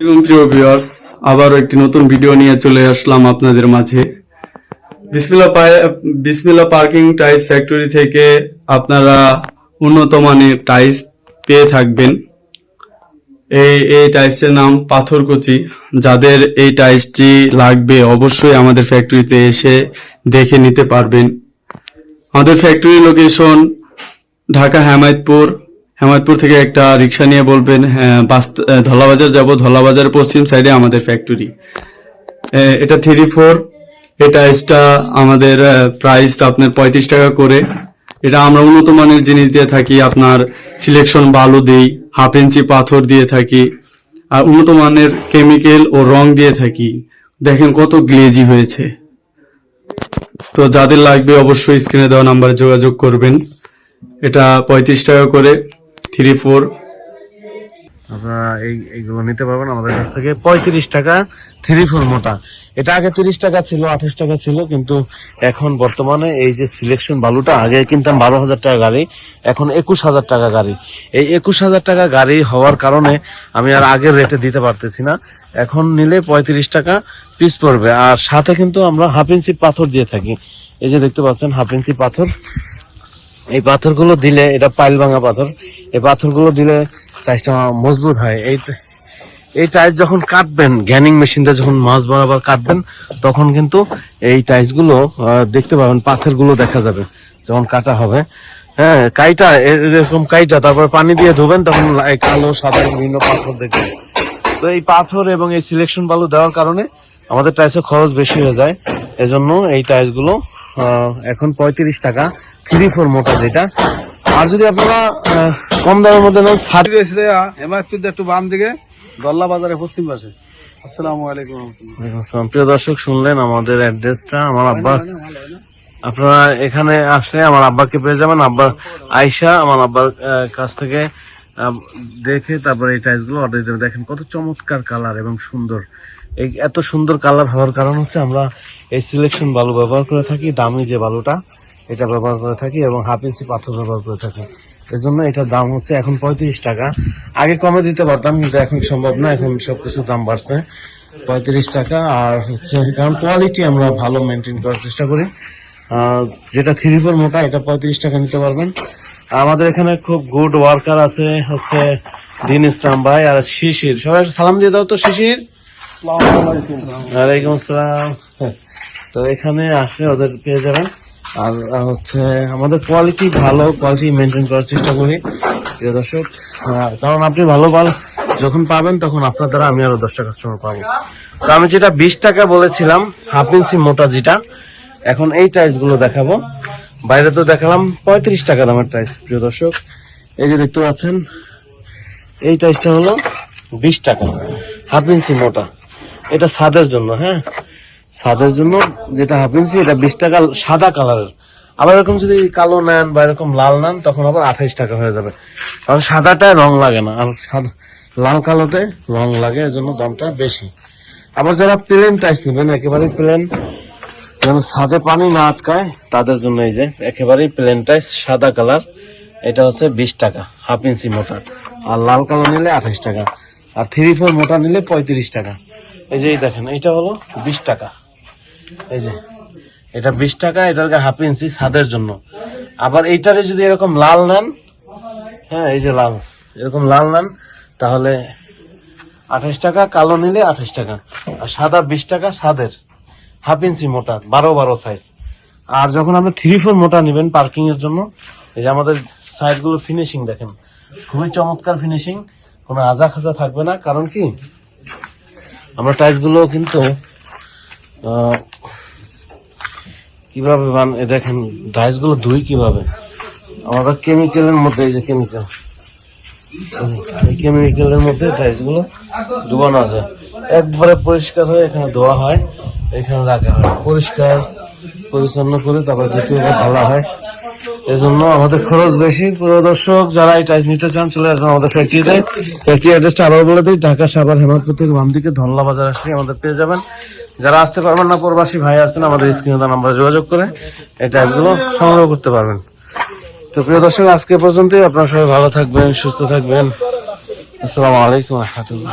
এবং প্রিয় ভিউয়ার্স আবারও একটি নতুন ভিডিও নিয়ে চলে আসলাম আপনাদের মাঝে। বিসমিল্লা বিসমিল্লা পার্কিং টাইলস ফ্যাক্টরি থেকে আপনারা উন্নত মানের টাইলস পেয়ে থাকবেন। এই এই টাইলসের নাম পাথরকুচি। যাদের এই টাইলসটি লাগবে অবশ্যই আমাদের ফ্যাক্টরিতে এসে দেখে নিতে পারবেন। আমাদের ফ্যাক্টরি লোকেশন ঢাকা হেমায়তপুর হেমায়তপুর থেকে একটা রিক্সা নিয়ে বলবেন হ্যাঁ আহ, ধলাবাজার যাব ধলাবাজার পশ্চিম সাইডে আমাদের ফ্যাক্টরি এটা থ্রি ফোর এটা টাইসটা আমাদের প্রাইস আপনার পঁয়ত্রিশ টাকা করে। এটা আমরা উন্নত মানের জিনিস দিয়ে থাকি আপনার সিলেকশন বালু দিই হাফ ইঞ্চি পাথর দিয়ে থাকি আর উন্নত মানের কেমিক্যাল ও রং দিয়ে থাকি। দেখেন কত গ্লেজি হয়েছে। তো যাদের লাগবে অবশ্যই স্ক্রিনে দেওয়া নাম্বারে যোগাযোগ করবেন। এটা পঁয়ত্রিশ টাকা করে। থ্রি ফোর আপনারা এই, এইগুলো নিতে পারবেন আমাদের কাছ থেকে পঁয়ত্রিশ টাকা থ্রি ফোর মোটা। এটা আগে তিরিশ টাকা ছিল, আঠাশ টাকা ছিল, কিন্তু এখন বর্তমানে এই যে সিলেকশন বালুটা, আগে কিনতাম বারো হাজার টাকা গাড়ি, এখন একুশ হাজার টাকা গাড়ি। এই একুশ হাজার টাকা গাড়ি হওয়ার কারণে আমি আর আগের রেটে দিতে পারতেছি না। এখন নিলে পঁয়ত্রিশ টাকা পিস পড়বে, আর সাথে কিন্তু আমরা হাফ ইঞ্চি পাথর দিয়ে থাকি। এই যে দেখতে পাচ্ছেন হাফ ইঞ্চি পাথর। এই পাথরগুলো দিলে এটা পাইল ভাঙা পাথর এই পাথরগুলো দিলে টাইসটা মজবুত হয়। এই এই টাইস যখন কাটবেন গ্যানিং মেশিন দিয়ে যখন মাছ বরাবর কাটবেন তখন কিন্তু এই টাইসগুলো দেখতে পাবেন পাথরগুলো দেখা যাবে যখন কাটা হবে। হ্যাঁ কাইটা এরকম কাইটা তারপর পানি দিয়ে ধুবেন তখন কালো সাদা বিভিন্ন পাথর দেখবেন। তো এই পাথর এবং এই সিলেকশন বালু দেওয়ার কারণে আমাদের টাইসের খরচ বেশি হয়ে যায়। এজন্য এই টাইসগুলো আহ, এখন পঁয়ত্রিশ টাকা। থ্রি ফোর মোটা যেটা। আর যদি আপনারা কম দামের মধ্যে নেন সাত রয়েছে হেমায়তপুর একটু বাম দিকে দল্লা বাজারে পশ্চিম পাশে। আসসালামু আলাইকুম আসসালাম। প্রিয় দর্শক শুনলেন আমাদের অ্যাড্রেসটা? আমার আব্বা? আপনারা এখানে আসলে আমার আব্বাকে পেয়ে যাবেন। আব্বার আয়সা আমার আব্বার কাছ থেকে দেখে তারপরে এই অর্ডার দিতে দেখেন কত চমৎকার কালার এবং সুন্দর। এই এত সুন্দর কালার হওয়ার কারণ হচ্ছে আমরা এই সিলেকশন বালু ব্যবহার করে থাকি দামি যে বালুটা। এটা ব্যবহার করে থাকি এবং হাফ ইঞ্চি পাথর ব্যবহার করে থাকি। এই জন্য এটার দাম হচ্ছে এখন পঁয়ত্রিশ টাকা। আগে কমে দিতে পারতাম কিন্তু এখন সম্ভব না এখন সবকিছু দাম বাড়ছে। পঁয়ত্রিশ টাকা আর হচ্ছে কারণ কোয়ালিটি আমরা ভালো মেনটেন করার চেষ্টা করি। যেটা থ্রি ফোর মোটা এটা পঁয়ত্রিশ টাকা নিতে পারবেন। আমাদের এখানে খুব গুড ওয়ার্কার আছে হচ্ছে দিন ইসলাম ভাই আর শিশির। সবাই একটু সালাম দিয়ে দাও তো শিশির। ওয়ালাইকুম আসসালাম। তো এখানে আসলে ওদের পেয়ে যাবেন। আর হচ্ছে আমাদের কোয়ালিটি ভালো কোয়ালিটি মেনটেন করার চেষ্টা করি, প্রিয় দর্শক। কারণ আপনি ভালো ভালো যখন পাবেন তখন আপনার দ্বারা আমি আরও দশটা কাস্টমার পাবো। তো আমি যেটা বিশ টাকা বলেছিলাম, হাফ ইঞ্চি মোটা যেটা, এখন এই টাইলসগুলো দেখাবো। বাইরে তো দেখালাম পঁয়ত্রিশ টাকা দামের টাইলস প্রিয় দর্শক। এই যে দেখতে পাচ্ছেন, এই টাইলসটা হলো বিশ টাকা, হাফ ইঞ্চি মোটা। এটা ছাদের জন্য হ্যাঁ? ছাদের জন্য যেটা হাফ ইঞ্চি এটা বিশ টাকা সাদা কালারের আবার এরকম যদি কালো নেন বা এরকম লাল নেন, তখন আবার আঠাইশ টাকা হয়ে যাবে। কারণ সাদাটায় রং লাগে না, আর সাদা, লাল কালোতে রং লাগে, এজন্য দামটা বেশি। আবার যারা প্লেন টাইস নেবেন একেবারে প্লেন যেন ছাদে পানি না আটকায়, তাদের জন্য এই যে, একেবারেই প্লেন টাইস সাদা কালার এটা হচ্ছে বিশ টাকা হাফ ইঞ্চি মোটা। আর লাল কালো নিলে আঠাইশ টাকা, আর থ্রি ফোর মোটা নিলে পঁয়ত্রিশ টাকা। এই যে এই দেখেন, এইটা হলো বিশ টাকা। এই যে, এটা বিশ টাকা, এটার হাফ ইঞ্চি ছাদের জন্য। আবার এইটারে যদি এরকম লাল নেন হ্যাঁ এই যে লাল, এরকম লাল নেন, তাহলে আঠাশ টাকা, কালো নিলে আঠাশ টাকা। আর সাদা বিশ টাকা সাদের হাফ ইঞ্চি মোটা, বারো বারো সাইজ আর যখন আপনি থ্রি ফোর মোটা নেবেন পার্কিং এর জন্য, এই যে আমাদের সাইডগুলো ফিনিশিং দেখেন। খুবই চমৎকার ফিনিশিং কোনো আজা খাজা থাকবে না। কারণ কি? আমরা টাইলসগুলো কিন্তু কীভাবে বান দেখেন টাইলসগুলো ধুই কীভাবে? আমরা কেমিক্যালের মধ্যে, এই যে কেমিক্যাল এই কেমিক্যালের মধ্যে টাইলসগুলো ডুবানো আছে। একবারে পরিষ্কার হয়ে এখানে ধোয়া হয়, এখানে রাখা হয়। পরিষ্কার, পরিচ্ছন্ন করে তারপরে দ্বিতীয়বার ঢালা হয়। এজন্য আমাদের খরচ বেশি। পুরো দর্শক, যারা এই টাইলস নিতে চান, চলে আসবেন আমাদের ফ্যাক্টরিতে ফ্যাক্টরি অ্যাড্রেসটা আবার বলে দিই, ঢাকা, সাভার, হেমাদপুর থেকে বাম দিকে ধনলা বাজার আসলে আমাদের পেয়ে যাবেন। যারা আসতে পারবেন না, প্রবাসী ভাই আছেন, আমাদের স্ক্রিনে নাম্বার যোগাযোগ করে এই টাইলসগুলো সংগ্রহ করতে পারবেন। তো প্রিয় দর্শক, আজকে পর্যন্তই। আপনারা সবাই ভালো থাকবেন, সুস্থ থাকবেন। আসসালামু আলাইকুম রহমতুল্লাহ।